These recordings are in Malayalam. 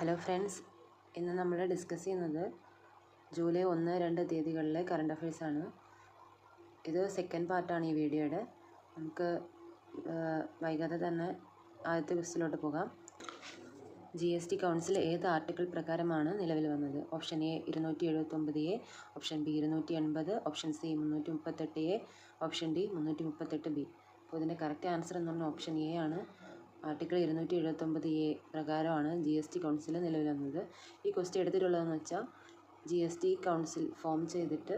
ഹലോ ഫ്രണ്ട്സ് ഇന്ന് നമ്മൾ ഡിസ്കസ് ചെയ്യുന്നത് ജൂലൈ ഒന്ന് രണ്ട് തീയതികളിലെ കറണ്ട് അഫയേഴ്സ് ആണ്. ഇത് സെക്കൻഡ് പാർട്ടാണ് ഈ വീഡിയോയുടെ. നമുക്ക് വൈകാതെ തന്നെ ആദ്യത്തെ ക്വസ്റ്റിലോട്ട് പോകാം. ജി എസ് ടി കൗൺസിൽ ഏത് ആർട്ടിക്കിൾ പ്രകാരമാണ് നിലവിൽ വന്നത്? ഓപ്ഷൻ എ ഇരുന്നൂറ്റി എഴുപത്തൊമ്പത് എ ഓപ്ഷൻ ബി ഇരുന്നൂറ്റി എൺപത് ഓപ്ഷൻ സി മുന്നൂറ്റി മുപ്പത്തെട്ട് എ ഓപ്ഷൻ ഡി മുന്നൂറ്റി മുപ്പത്തെട്ട് ബി അപ്പോൾ ഇതിന്റെ കറക്റ്റ് ആൻസർ എന്ന് പറഞ്ഞാൽ ഓപ്ഷൻ എ ആണ്. ആർട്ടിക്കിൾ ഇരുന്നൂറ്റി എഴുപത്തൊമ്പത് എ പ്രകാരമാണ് ജി എസ് ടി കൗൺസിൽ നിലവിൽ വന്നത്. ഈ ക്വസ്റ്റ്യൻ എടുത്തിട്ടുള്ളതെന്ന് വെച്ചാൽ G S T council form ചെയ്തിട്ട്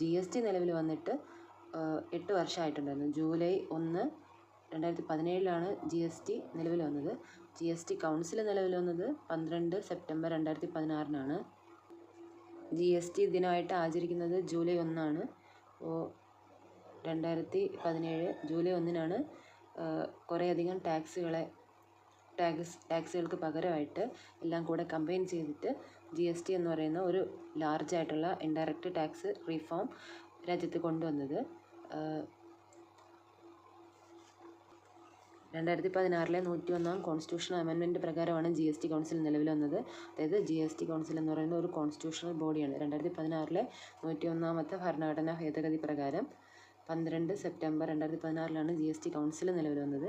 ജി എസ് ടി നിലവിൽ വന്നിട്ട് എട്ട് വർഷമായിട്ടുണ്ടായിരുന്നു. ജൂലൈ ഒന്ന് രണ്ടായിരത്തി പതിനേഴിലാണ് ജി എസ് ടി നിലവിൽ വന്നത്. ജി എസ് ടി കൗൺസിൽ നിലവിൽ വന്നത് പന്ത്രണ്ട് സെപ്റ്റംബർ രണ്ടായിരത്തി പതിനാറിനാണ് ജി എസ് ടി ദിനമായിട്ട് ആചരിക്കുന്നത് ജൂലൈ ഒന്നാണ്. അപ്പോൾ രണ്ടായിരത്തി പതിനേഴ് ജൂലൈ ഒന്നിനാണ്. കുറേയധികം ടാക്സുകളെ ടാക്സ് ടാക്സുകൾക്ക് പകരമായിട്ട് എല്ലാം കൂടെ കമ്പൈൻ ചെയ്തിട്ട് ജി എസ് ടി എന്ന് പറയുന്ന ഒരു ലാർജ് ആയിട്ടുള്ള ഇൻഡയറക്റ്റ് ടാക്സ് റീഫോം രാജ്യത്ത് കൊണ്ടുവന്നത്. രണ്ടായിരത്തി പതിനാറിലെ നൂറ്റി ഒന്നാം കോൺസ്റ്റിറ്റ്യൂഷൻ അമെൻമെന്റ് പ്രകാരമാണ് ജി എസ് ടി കൗൺസിൽ നിലവിൽ വന്നത്. അതായത് ജി എസ് ടി കൗൺസിൽ എന്ന് പറയുന്ന ഒരു കോൺസ്റ്റിറ്റ്യൂഷണൽ ബോഡിയാണ് രണ്ടായിരത്തി പതിനാറിലെ നൂറ്റി ഒന്നാമത്തെ ഭരണഘടനാ ഭേദഗതി പ്രകാരം പന്ത്രണ്ട് സെപ്റ്റംബർ രണ്ടായിരത്തി പതിനാറിലാണ് ജി എസ് ടി കൗൺസിൽ നിലവിൽ വന്നത്.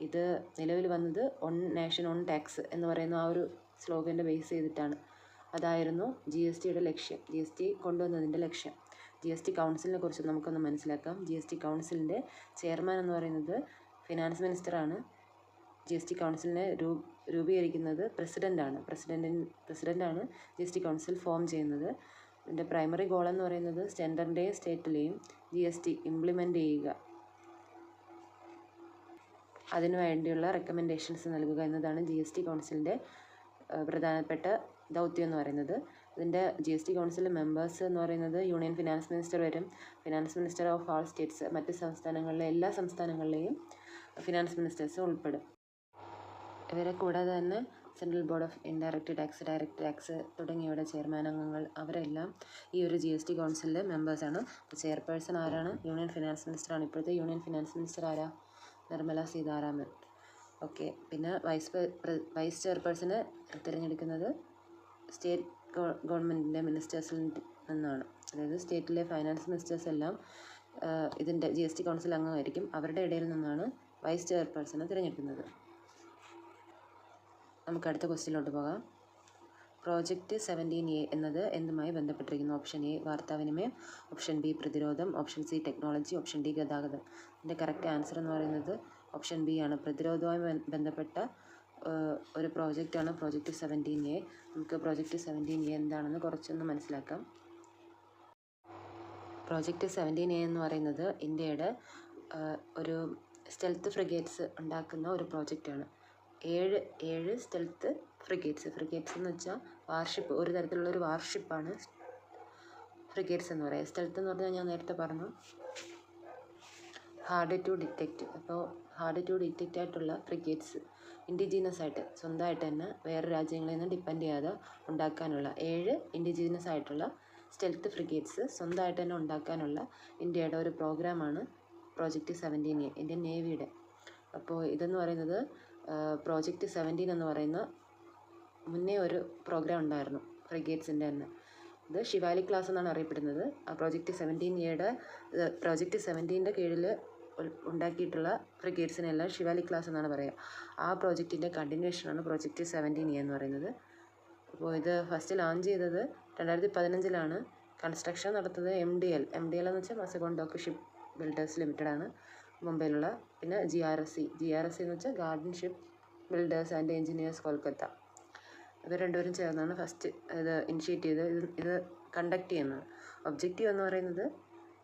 ഇത് നിലവിൽ വന്നത് ഒൺ നാഷൻ ഓൺ ടാക്സ് എന്ന് പറയുന്ന ആ ഒരു സ്ലോഗന്റെ ബേസ് ചെയ്തിട്ടാണ്. അതായിരുന്നു ജി എസ് ടിയുടെ ലക്ഷ്യം. ജി എസ് ടി കൊണ്ടുവന്നതിന്റെ ലക്ഷ്യം. ജി എസ് ടി കൗൺസിലിനെ കുറിച്ച് നമുക്കൊന്ന് മനസ്സിലാക്കാം. ജി എസ് ടി കൗൺസിലിന്റെ ചെയർമാൻ എന്ന് പറയുന്നത് ഫിനാൻസ് മിനിസ്റ്ററാണ് ജി എസ് ടി കൗൺസിലിനെ രൂ രൂപീകരിക്കുന്നത് പ്രസിഡന്റാണ് പ്രസിഡന്റിൻ പ്രസിഡന്റാണ് G S T council form ചെയ്യുന്നത്. ഇതിന്റെ പ്രൈമറി ഗോൾ എന്ന് പറയുന്നത് സെന്ററിന്റെയും സ്റ്റേറ്റിലെയും ജി എസ് ടി ഇംപ്ലിമെന്റ് ചെയ്യുക. അതിനുവേണ്ടിയുള്ള റെക്കമെൻഡേഷൻസ് നൽകുക എന്നതാണ് ജി എസ് ടി കൗൺസിലിന്റെ പ്രധാനപ്പെട്ട ദൗത്യം എന്ന് പറയുന്നത്. ഇതിന്റെ G S T council members എന്ന് പറയുന്നത് യൂണിയൻ ഫിനാൻസ് മിനിസ്റ്റർ വരും. Finance minister of all states മറ്റ് സംസ്ഥാനങ്ങളിലെ എല്ലാ സംസ്ഥാനങ്ങളിലെയും ഫിനാൻസ് മിനിസ്റ്റേഴ്സ് ഉൾപ്പെടും. ഇവരെ കൂടാതെ തന്നെ central board of indirect tax direct tax തുടങ്ങിയവയുടെ ചെയർമാൻ അംഗങ്ങൾ അവരെല്ലാം ഈ ഒരു ജി എസ് ടി കൗൺസിലിലെ മെമ്പേഴ്സാണ്. ചെയർപേഴ്സൺ ആരാണ്? യൂണിയൻ ഫിനാൻസ് മിനിസ്റ്ററാണ്. ഇപ്പോഴത്തെ യൂണിയൻ ഫിനാൻസ് മിനിസ്റ്റർ ആരാ? നിർമ്മല സീതാരാമൻ. ഓക്കെ. പിന്നെ വൈസ് വൈസ് ചെയർപേഴ്സണെ തിരഞ്ഞെടുക്കുന്നത് സ്റ്റേറ്റ് ഗവൺമെന്റിന്റെ മിനിസ്റ്റേഴ്സിൽ നിന്നാണ്. അതായത് സ്റ്റേറ്റിലെ ഫൈനാൻസ് മിനിസ്റ്റേഴ്സ് എല്ലാം ഇതിന്റെ ജി എസ് ടി കൗൺസിൽ അംഗമായിരിക്കും. അവരുടെ ഇടയിൽ നിന്നാണ് വൈസ് ചെയർപേഴ്സണെ തിരഞ്ഞെടുക്കുന്നത്. നമുക്ക് അടുത്ത ക്വസ്റ്റ്യനിലോട്ട് പോകാം. പ്രോജക്റ്റ് സെവന്റീൻ എ എന്നത് എന്തുമായി ബന്ധപ്പെട്ടിരിക്കുന്നു? ഓപ്ഷൻ എ വാർത്താവിനിമയം. ഓപ്ഷൻ ബി പ്രതിരോധം. Option C technology option D ഗതാഗതം. ഇതിന്റെ കറക്റ്റ് ആൻസർ എന്ന് പറയുന്നത് ഓപ്ഷൻ ബി ആണ്. പ്രതിരോധവുമായി ബന്ധപ്പെട്ട ഒരു പ്രോജക്റ്റാണ് പ്രോജക്റ്റ് സെവന്റീൻ എ നമുക്ക് പ്രോജക്റ്റ് സെവന്റീൻ എ എന്താണെന്ന് കുറച്ചൊന്ന് മനസ്സിലാക്കാം. പ്രോജക്റ്റ് സെവന്റീൻ എ എന്ന് പറയുന്നത് ഇന്ത്യയുടെ ഒരു സ്റ്റെൽത്ത് ഫ്രിഗേറ്റ്സ് ഉണ്ടാക്കുന്ന ഒരു പ്രോജക്റ്റാണ് ഏഴ് ഏഴ് സ്ഥലത്ത് ഫ്രിഗേറ്റ്സ് ഫ്രിഗേറ്റ്സ് എന്ന് വെച്ചാൽ വാർഷിപ്പ് ഒരു തരത്തിലുള്ള ഒരു വാർഷിപ്പാണ് ഫ്രിഗേറ്റ്സ് എന്ന് പറയുക സ്ഥലത്ത് എന്ന് പറഞ്ഞാൽ ഞാൻ നേരത്തെ പറഞ്ഞു. ഹാർഡ് ടു ഡിറ്റക്റ്റ് അപ്പോൾ ഹാർഡ് ടു ഡിറ്റക്റ്റ് ആയിട്ടുള്ള ഫ്രിഗേറ്റ്സ് ഇൻഡിജീനസ് ആയിട്ട് സ്വന്തമായിട്ട് തന്നെ വേറെ രാജ്യങ്ങളിൽ നിന്ന് ഡിപ്പെൻഡ് ചെയ്യാതെ ഉണ്ടാക്കാനുള്ള ഏഴ് ഇൻഡിജീനസ് ആയിട്ടുള്ള സ്റ്റെൽത്ത് ഫ്രിഗേറ്റ്സ് സ്വന്തമായിട്ട് തന്നെ ഉണ്ടാക്കാനുള്ള ഇന്ത്യയുടെ ഒരു പ്രോഗ്രാമാണ് പ്രോജക്റ്റ് സെവന്റീൻ എ ഇന്ത്യൻ നേവിയുടെ അപ്പോൾ ഇതെന്ന് പറയുന്നത് പ്രോജക്റ്റ് സെവന്റീൻ എന്ന് പറയുന്ന മുന്നേ ഒരു പ്രോഗ്രാം ഉണ്ടായിരുന്നു ഫ്രിഗേറ്റ്സിന്റെ തന്നെ ഇത് ശിവാലി ക്ലാസ് എന്നാണ് അറിയപ്പെടുന്നത്. ആ പ്രോജക്റ്റ് സെവന്റീൻ എയുടെ പ്രോജക്റ്റ് സെവന്റീന്റെ കീഴിൽ ഉണ്ടാക്കിയിട്ടുള്ള ഫ്രിഗേറ്റ്സിനെല്ലാം ശിവാലി ക്ലാസ് എന്നാണ് പറയുക ആ പ്രോജക്റ്റിന്റെ കണ്ടിന്യൂഷനാണ് പ്രോജക്റ്റ് സെവന്റീൻ എ എന്ന് പറയുന്നത്. അപ്പോൾ ഇത് ഫസ്റ്റ് ലോഞ്ച് ചെയ്തത് രണ്ടായിരത്തി പതിനഞ്ചിലാണ് കൺസ്ട്രക്ഷൻ നടത്തുന്നത് M D L M D L എന്ന് വെച്ചാൽ Mazagon dock ship builders limited ആണ്. മുംബൈയിലുള്ള പിന്നെ G R S C G R S C എന്ന് വെച്ചാൽ garden ship builders and engineers Kolkata. ഇവർ രണ്ടുപേരും ചേർന്നാണ് ഫസ്റ്റ് ഇത് ഇനിഷ്യേറ്റ് ചെയ്ത് ഇത് ഇത് കണ്ടക്ട് ചെയ്യുന്നത്. ഒബ്ജക്റ്റീവ് എന്ന് പറയുന്നത്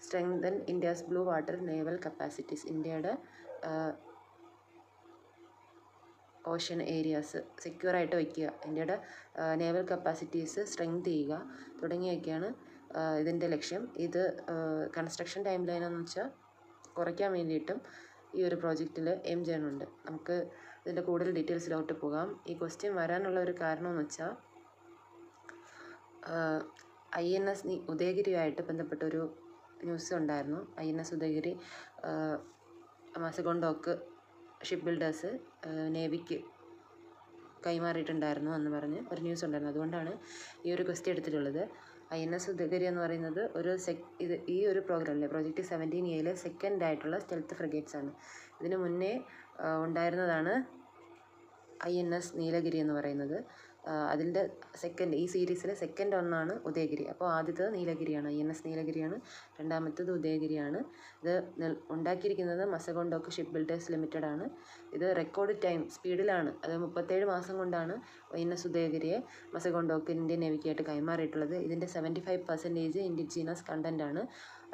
strengthen India's blue water naval capacities ഇന്ത്യയുടെ ഓഷ്യൻ ഏരിയാസ് സെക്യൂറായിട്ട് വയ്ക്കുക ഇന്ത്യയുടെ നേവൽ കപ്പാസിറ്റീസ് സ്ട്രെങ്ത് ചെയ്യുക തുടങ്ങിയൊക്കെയാണ് ഇതിന്റെ ലക്ഷ്യം. ഇത് കൺസ്ട്രക്ഷൻ ടൈം ലൈൻ എന്ന് വെച്ചാൽ കുറയ്ക്കാൻ വേണ്ടിയിട്ടും ഈ ഒരു പ്രോജക്റ്റിൽ എയിം ചെയ്യുന്നുണ്ട് നമുക്ക് ഇതിന്റെ കൂടുതൽ ഡീറ്റെയിൽസിലോട്ട് പോകാം. ഈ ക്വസ്റ്റ്യൻ വരാനുള്ള ഒരു കാരണമെന്ന് വെച്ചാൽ ഐ എൻ എസ് ഉദയഗിരിയുമായിട്ട് ബന്ധപ്പെട്ടൊരു ന്യൂസ് ഉണ്ടായിരുന്നു. I N S Udaygiri Mazagon dock ship builders നേവിക്ക് കൈമാറിയിട്ടുണ്ടായിരുന്നു എന്ന് പറഞ്ഞ് ഒരു ന്യൂസ് ഉണ്ടായിരുന്നു. അതുകൊണ്ടാണ് ഈ ഒരു ക്വസ്റ്റ്യൻ എടുത്തിട്ടുള്ളത്. ഐ എൻ എസ് ഉദയഗിരി എന്ന് പറയുന്നത് ഒരു സെക് ഇത് ഈ ഒരു പ്രോഗ്രാമിലെ പ്രോജക്റ്റ് സെവന്റീൻ എയിലെ സെക്കൻഡ് ആയിട്ടുള്ള സ്റ്റെൽത്ത് ഫ്രിഗേറ്റ്സ് ആണ്. ഇതിന് മുന്നേ ഉണ്ടായിരുന്നതാണ് ഐ എൻ എസ് നീലഗിരി എന്ന് പറയുന്നത്. അതിന്റെ സെക്കൻഡ് ഈ സീരീസിലെ സെക്കൻഡ് ഒന്നാണ് ഉദയഗിരി. അപ്പോൾ ആദ്യത്തത് നീലഗിരിയാണ് ഐ എൻ എസ് നീലഗിരിയാണ്. രണ്ടാമത്തേത് ഉദയഗിരിയാണ്. ഇത് ഉണ്ടാക്കിയിരിക്കുന്നത് മസഗോണ്ടോക്ക് ഷിപ്പ് ബിൽഡേഴ്സ് ലിമിറ്റഡ് ആണ്. ഇത് റെക്കോർഡ് ടൈം സ്പീഡിലാണ് അത് മുപ്പത്തേഴ് മാസം കൊണ്ടാണ് ഐ എൻ എസ് ഉദയഗിരിയെ മസഗോണ്ടോക്ക് ഇന്ത്യൻ നേവിക്കായിട്ട് കൈമാറിയിട്ടുള്ളത്. ഇതിന്റെ സെവന്റി ഫൈവ് പെർസെന്റേജ് ഇൻഡിജീനസ് ആണ്.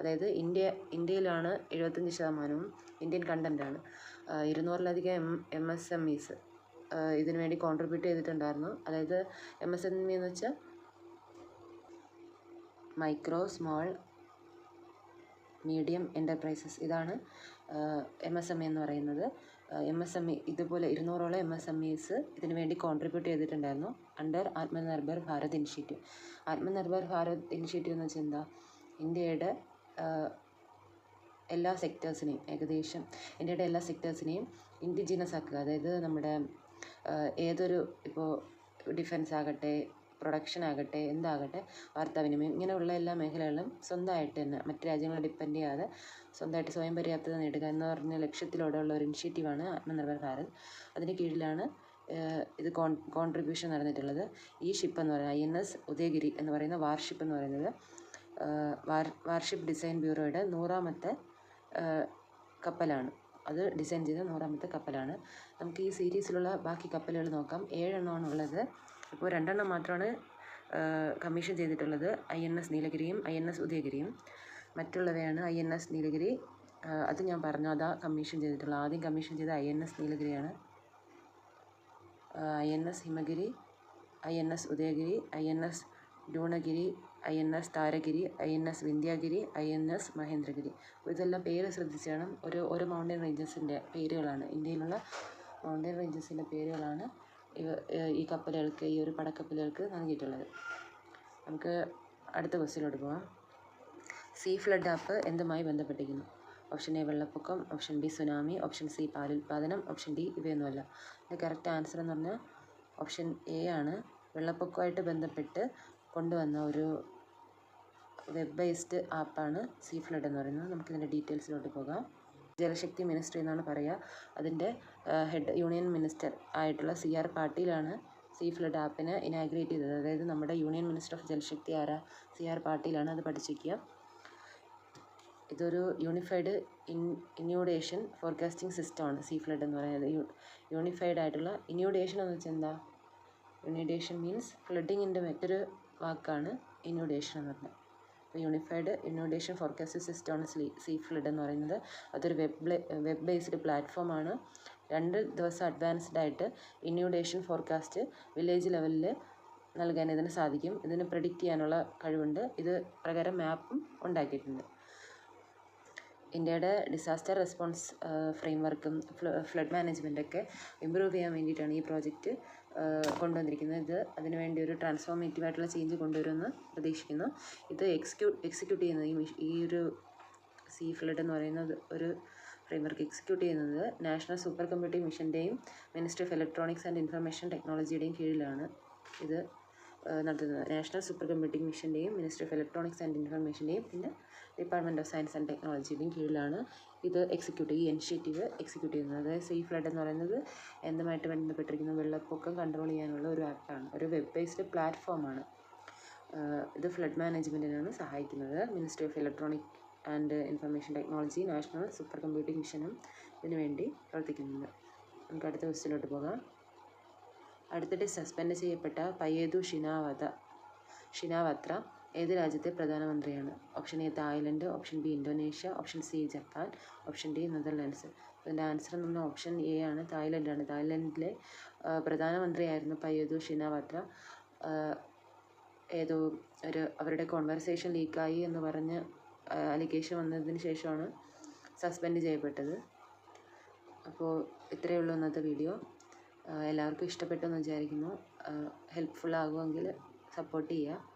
അതായത് ഇന്ത്യ ഇന്ത്യയിലാണ് എഴുപത്തഞ്ച് ശതമാനവും ഇന്ത്യൻ കണ്ടന്റ് ആണ്. ഇരുന്നൂറിലധികം M M S M Es ഇതിനു വേണ്ടി കോൺട്രിബ്യൂട്ട് ചെയ്തിട്ടുണ്ടായിരുന്നു. അതായത് എം എസ് എം ഇ എന്ന് വെച്ചാൽ മൈക്രോ സ്മോൾ മീഡിയം എന്റർപ്രൈസസ് ഇതാണ് എം എസ് എം ഇ എന്ന് പറയുന്നത്. എം എസ് എം ഇ ഇതുപോലെ ഇരുന്നൂറോളം എം എസ് എം ഇസ് ഇതിനു വേണ്ടി കോൺട്രിബ്യൂട്ട് ചെയ്തിട്ടുണ്ടായിരുന്നു under Atmanirbhar Bharat initiative Atmanirbhar Bharat initiative എന്ന് വെച്ചാൽ എന്താ? ഇന്ത്യയുടെ എല്ലാ സെക്ടേഴ്സിനെയും ഏകദേശം ഇന്ത്യയുടെ എല്ലാ സെക്ടേഴ്സിനെയും ഇൻഡിജിനസ് ആക്കുക. അതായത് നമ്മുടെ ഏതൊരു ഇപ്പോൾ ഡിഫൻസ് ആകട്ടെ പ്രൊഡക്ഷൻ ആകട്ടെ എന്താകട്ടെ വാർത്താവിനിമയം ഇങ്ങനെയുള്ള എല്ലാ മേഖലകളിലും സ്വന്തമായിട്ട് തന്നെ മറ്റു രാജ്യങ്ങളെ ഡിപ്പെൻഡ് ചെയ്യാതെ സ്വന്തമായിട്ട് സ്വയം പര്യാപ്തത നേടുക എന്ന് പറഞ്ഞ ലക്ഷ്യത്തിലൂടെയുള്ള ഒരു ഇനിഷ്യേറ്റീവാണ് ആത്മനിർഭർ ഭാരത്. അതിന് കീഴിലാണ് ഇത് കോൺ കോൺട്രിബ്യൂഷൻ നടന്നിട്ടുള്ളത്. ഈ ഷിപ്പ് എന്ന് പറയുന്നത് ഐ എൻ എസ് ഉദയഗിരി എന്ന് പറയുന്ന വാർഷിപ്പ് എന്ന് പറയുന്നത്. വാർ വാർഷിപ്പ് ഡിസൈൻ ബ്യൂറോയുടെ നൂറാമത്തെ കപ്പലാണ്. അത് ഡിസൈൻ ചെയ്ത നൂറാമത്തെ കപ്പലാണ്. നമുക്ക് ഈ സീരീസിലുള്ള ബാക്കി കപ്പലുകൾ നോക്കാം. ഏഴെണ്ണമാണ് ഉള്ളത്. ഇപ്പോൾ രണ്ടെണ്ണം മാത്രമാണ് കമ്മീഷൻ ചെയ്തിട്ടുള്ളത്. ഐ എൻ എസ് നീലഗിരിയും ഐ എൻ എസ് ഉദയഗിരിയും. മറ്റുള്ളവയാണ് ഐ എൻ എസ് നീലഗിരി. അത് ഞാൻ പറഞ്ഞു. അതാ കമ്മീഷൻ ചെയ്തിട്ടുള്ളത്. ആദ്യം കമ്മീഷൻ ചെയ്ത I N S നീലഗിരിയാണ്. I N S Himgiri I N S Udaygiri I N S Dunagiri I N S Taragiri I N S Vindhyagiri I N S Mahendragiri. ഇതെല്ലാം പേര് ശ്രദ്ധിച്ച് വേണം. ഒരു മൗണ്ടൻ റേഞ്ചസിന്റെ പേരുകളാണ്. ഇന്ത്യയിലുള്ള മൗണ്ടൻ റേഞ്ചസിന്റെ പേരുകളാണ് ഈ കപ്പലുകൾക്ക് ഈ ഒരു പടക്കപ്പലുകൾക്ക് നൽകിയിട്ടുള്ളത്. നമുക്ക് അടുത്ത ക്വസ്റ്റ്യനിലോട്ട് പോകാം സീ ഫ്ലഡ് ആപ്പ് എന്തുമായി ബന്ധപ്പെട്ടിരിക്കുന്നു? ഓപ്ഷൻ എ വെള്ളപ്പൊക്കം option B tsunami option C പാലുൽപാദനം option D ഇവയൊന്നുമല്ല. അതിന്റെ കറക്റ്റ് ആൻസർ എന്ന് പറഞ്ഞാൽ ഓപ്ഷൻ എ ആണ്. വെള്ളപ്പൊക്കമായിട്ട് ബന്ധപ്പെട്ട് കൊണ്ടുവന്ന ഒരു വെബ് ബേസ്ഡ് ആപ്പാണ് സീ ഫ്ലഡ് എന്ന് പറയുന്നത്. നമുക്കിതിന്റെ ഡീറ്റെയിൽസിലോട്ട് പോകാം. ജലശക്തി മിനിസ്ട്രി എന്നാണ് പറയുക. അതിന്റെ ഹെഡ് യൂണിയൻ മിനിസ്റ്റർ ആയിട്ടുള്ള സി ആർ പാട്ടീലാണ് സീ ഫ്ലഡ് ആപ്പിനെ ഇനാഗ്രേറ്റ് ചെയ്തത്. അതായത് നമ്മുടെ യൂണിയൻ മിനിസ്റ്റർ ഓഫ് ജലശക്തി ആരാ? സി ആർ പാട്ടീലാണ് അത് പഠിച്ചിരിക്കുക. ഇതൊരു യൂണിഫൈഡ് ഇൻ ഇന്യൂഡേഷൻ ഫോർകാസ്റ്റിംഗ് സിസ്റ്റമാണ് സീ ഫ്ലഡ് എന്ന് പറയുന്നത്. യൂണിഫൈഡ് ആയിട്ടുള്ള ഇന്യൂഡേഷൻ എന്ന് വെച്ചാൽ എന്താ? യൂണിഡേഷൻ മീൻസ് ഫ്ലഡിങ്ങിന്റെ മറ്റൊരു വാക്കാണ് ഇന്യൂഡേഷൻ എന്ന് പറഞ്ഞത്. യൂണിഫൈഡ് ഇന്യൂഡേഷൻ ഫോർകാസ്റ്റ് സിസ്റ്റമാണ് സ്ലീ സീ ഫ്ലഡ് എന്ന് പറയുന്നത്. അതൊരു വെബ് വെബ് ബേസ്ഡ് പ്ലാറ്റ്ഫോമാണ് രണ്ട് ദിവസം അഡ്വാൻസ്ഡ് ആയിട്ട് ഇന്യൂഡേഷൻ ഫോർകാസ്റ്റ് വില്ലേജ് ലെവലിൽ നൽകാൻ ഇതിന് സാധിക്കും. ഇതിന് പ്രഡിക്റ്റ് ചെയ്യാനുള്ള കഴിവുണ്ട്. ഇത് പ്രകാരം മാപ്പും ഉണ്ടാക്കിയിട്ടുണ്ട്. ഇന്ത്യയുടെ ഡിസാസ്റ്റർ റെസ്പോൺസ് ഫ്രെയിംവർക്കും ഫ്ലഡ് മാനേജ്മെന്റൊക്കെ ഇമ്പ്രൂവ് ചെയ്യാൻ വേണ്ടിയിട്ടാണ് ഈ പ്രോജക്റ്റ് കൊണ്ടുവന്നിരിക്കുന്നത്. ഇത് അതിനുവേണ്ടി ഒരു ട്രാൻസ്ഫോർമേറ്റീവ് ആയിട്ടുള്ള ചേഞ്ച് കൊണ്ടുവരുമെന്ന് പ്രതീക്ഷിക്കുന്നു. ഇത് എക്സിക്യൂട്ട് എക്സിക്യൂട്ട് ചെയ്യുന്നത് ഈ ഈ ഒരു സി ഫ്ലഡ് എന്ന് പറയുന്നത് ഒരു ഫ്രെയിംവർക്ക് എക്സിക്യൂട്ട് ചെയ്യുന്നത് national super computing മിഷന്റെയും minister of electronics and information ടെക്നോളജിയുടെയും കീഴിലാണ് ഇത് നടത്തുന്നത്. നാഷണൽ സൂപ്പർ കമ്പ്യൂട്ടിംഗ് മിഷന്റെയും മിനിസ്റ്റർ ഓഫ് ഇലക്ട്രോണിക്സ് ആൻഡ് ഇൻഫർമേഷന്റെയും പിന്നെ ഡിപ്പാർട്ട്മെന്റ് ഓഫ് സയൻസ് ആൻഡ് ടെക്നോളജിയുടെയും കീഴിലാണ് ഇത് എക്സിക്യൂട്ട് ഈ ഇനിഷ്യേറ്റീവ് എക്സിക്യൂട്ട് ചെയ്യുന്നത് അതായത് സീ ഫ്ലഡ് എന്ന് പറയുന്നത് എന്തുമായിട്ട് ബന്ധപ്പെട്ടിരിക്കുന്ന? വെള്ളപ്പൊക്കം കൺട്രോൾ ചെയ്യാനുള്ള ഒരു ആപ്പാണ് ഒരു വെബ് ബേസ്ഡ് പ്ലാറ്റ്ഫോമാണ് ഇത് ഫ്ലഡ് മാനേജ്മെന്റിനാണ് സഹായിക്കുന്നത്. Ministry of electronic and information technology national super computing മിഷനും ഇതിനു വേണ്ടി പ്രവർത്തിക്കുന്നുണ്ട്. നമുക്ക് അടുത്ത ക്വസ്റ്റിലോട്ട് പോകാം. അടുത്തിടെ സസ്പെൻഡ് ചെയ്യപ്പെട്ട പയ്യേതു ഷിനാവത ഷിനാവത്ര ഏത് രാജ്യത്തെ പ്രധാനമന്ത്രിയാണ്? Option A Thailand option B Indonesia option C Japan option D Netherlands. ഇതിന്റെ ആൻസർ പറഞ്ഞാൽ ഓപ്ഷൻ എ ആണ് തായ്ലൻഡാണ്. തായ്ലൻഡിലെ പ്രധാനമന്ത്രിയായിരുന്നു പയ്യതു ഷിനാവത്ര. ഏതോ ഒരു അവരുടെ കോൺവെർസേഷൻ ലീക്കായി എന്ന് പറഞ്ഞ് അലിഗേഷൻ വന്നതിന് ശേഷമാണ് സസ്പെൻഡ് ചെയ്യപ്പെട്ടത്. അപ്പോൾ ഇത്രയേ ഉള്ളൂ ഇന്നത്തെ വീഡിയോ എല്ലാവർക്കും ഇഷ്ടപ്പെട്ടെന്ന് വിചാരിക്കുന്നു. ഹെൽപ്ഫുൾ ആകുമെങ്കിൽ സപ്പോർട്ട് ചെയ്യുക.